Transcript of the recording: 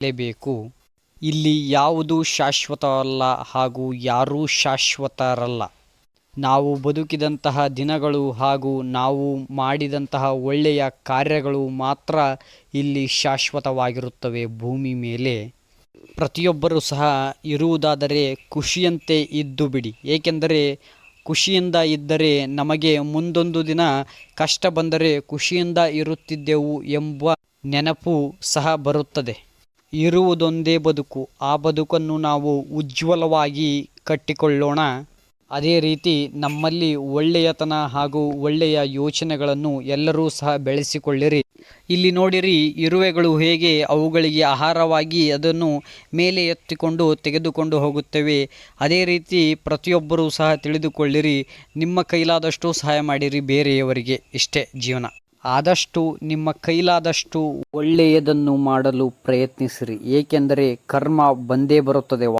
ಲೇಬೇಕು ಇಲ್ಲಿ ಯಾವುದು ಶಾಶ್ವತವಲ್ಲ ಹಾಗೂ ಯಾರೂ ಶಾಶ್ವತರಲ್ಲ. ನಾವು ಬದುಕಿದಂತಹ ದಿನಗಳು ಹಾಗೂ ನಾವು ಮಾಡಿದಂತಹ ಒಳ್ಳೆಯ ಕಾರ್ಯಗಳು ಮಾತ್ರ ಇಲ್ಲಿ ಶಾಶ್ವತವಾಗಿರುತ್ತವೆ ಭೂಮಿ ಮೇಲೆ. ಪ್ರತಿಯೊಬ್ಬರೂ ಸಹ ಇರುವುದಾದರೆ ಖುಷಿಯಂತೆ ಇದ್ದು ಬಿಡಿ. ಏಕೆಂದರೆ ಖುಷಿಯಿಂದ ಇದ್ದರೆ ನಮಗೆ ಮುಂದೊಂದು ದಿನ ಕಷ್ಟ ಬಂದರೆ ಖುಷಿಯಿಂದ ಇರುತ್ತಿದ್ದೆವು ಎಂಬ ನೆನಪು ಸಹ ಬರುತ್ತದೆ. ಇರುವುದೊಂದೇ ಬದುಕು. ಆ ಬದುಕನ್ನು ನಾವು ಉಜ್ವಲವಾಗಿ ಕಟ್ಟಿಕೊಳ್ಳೋಣ. ಅದೇ ರೀತಿ ನಮ್ಮಲ್ಲಿ ಒಳ್ಳೆಯತನ ಹಾಗೂ ಒಳ್ಳೆಯ ಯೋಚನೆಗಳನ್ನು ಎಲ್ಲರೂ ಸಹ ಬೆಳೆಸಿಕೊಳ್ಳಿರಿ. ಇಲ್ಲಿ ನೋಡಿರಿ, ಇರುವೆಗಳು ಹೇಗೆ ಅವುಗಳಿಗೆ ಆಹಾರವಾಗಿ ಅದನ್ನು ಮೇಲೆ ಎತ್ತಿಕೊಂಡು ತೆಗೆದುಕೊಂಡು ಹೋಗುತ್ತವೆ. ಅದೇ ರೀತಿ ಪ್ರತಿಯೊಬ್ಬರೂ ಸಹ ತಿಳಿದುಕೊಳ್ಳಿರಿ, ನಿಮ್ಮ ಕೈಲಾದಷ್ಟು ಸಹಾಯ ಮಾಡಿರಿ ಬೇರೆಯವರಿಗೆ. ಇಷ್ಟೇ ಜೀವನ. ಆದಷ್ಟು ನಿಮ್ಮ ಕೈಲಾದಷ್ಟು ಒಳ್ಳೆಯದನ್ನು ಮಾಡಲು ಪ್ರಯತ್ನಿಸಿರಿ. ಏಕೆಂದರೆ ಕರ್ಮ ಬಂದೇ ಬರುತ್ತದೆ.